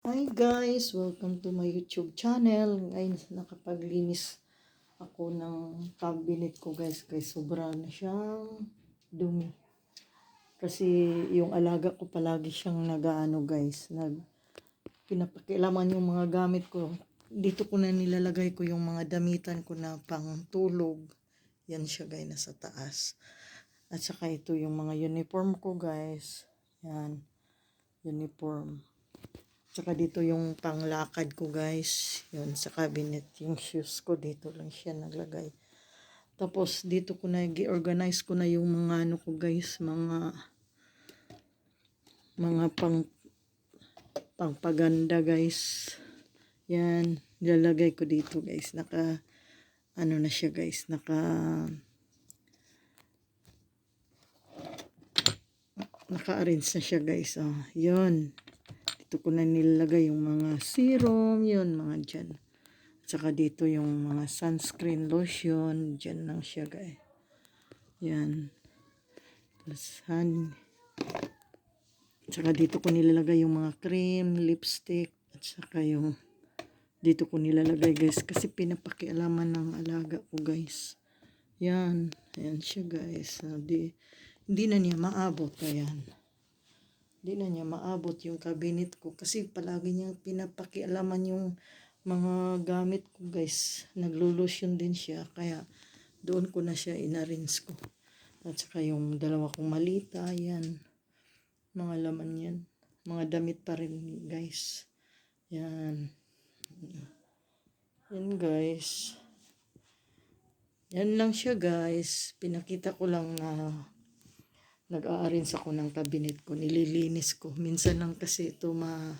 Hi guys! Welcome to my YouTube channel. Ngayon nakapaglinis ako ng cabinet ko guys. Kaya sobra na siyang dumi. Kasi yung alaga ko palagi siyang nagaano guys. Nag, pinapakilaman yung mga gamit ko. Dito ko na nilalagay ko yung mga damitan ko na pang tulog. Yan siya guys nasa taas. At saka ito yung mga uniform ko guys. Yan. Uniform. Tsaka dito yung panglakad ko guys. Yun sa cabinet. Yung shoes ko dito lang siya naglagay. Tapos dito ko na i-organize ko na yung mga ano ko guys. Mga mga pang pangpaganda guys. Yan. Nilalagay ko dito guys. Naka ano na siya guys. Naka naka-arrange na siya guys. Oh, yun. Dito ko na nilalagay yung mga serum, yun, mga dyan. Tsaka dito yung mga sunscreen lotion, dyan lang siya, guys. Yan. Tapos, hand. Tsaka dito ko nilalagay yung mga cream, lipstick, at saka yung dito ko nilalagay, guys. Kasi pinapakialaman ng alaga ko, guys. Yan. Ayan siya, guys. Uh, di, hindi na niya maabot. Ayan. Di na niya maabot yung cabinet ko kasi palagi niyang pinapakialaman yung mga gamit ko guys. Naglulusyon din siya kaya doon ko na siya inarrange ko. At saka yung dalawa kong malita, yan. Mga laman yan. Mga damit pa rin guys. Yan. Yan guys. Yan lang siya guys. Pinakita ko lang na nag-a-arrange ako ng cabinet ko, nililinis ko. Minsan lang kasi ito ma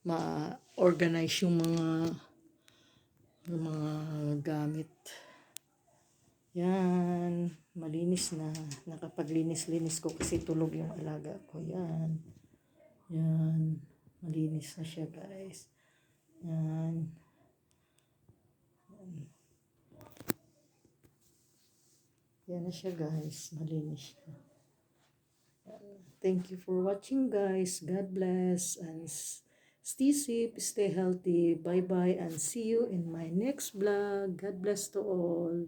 ma-organize yung mga yung mga gamit. Yan, malinis na. Nakapaglinis-linis ko kasi tulog yung alaga ko. Yan. Yan. Malinis na siya, guys. Yan. Yan. Na siya, guys. Malinis siya. Thank you for watching guys. God bless and stay safe, stay healthy. Bye bye and see you in my next vlog. God bless to all.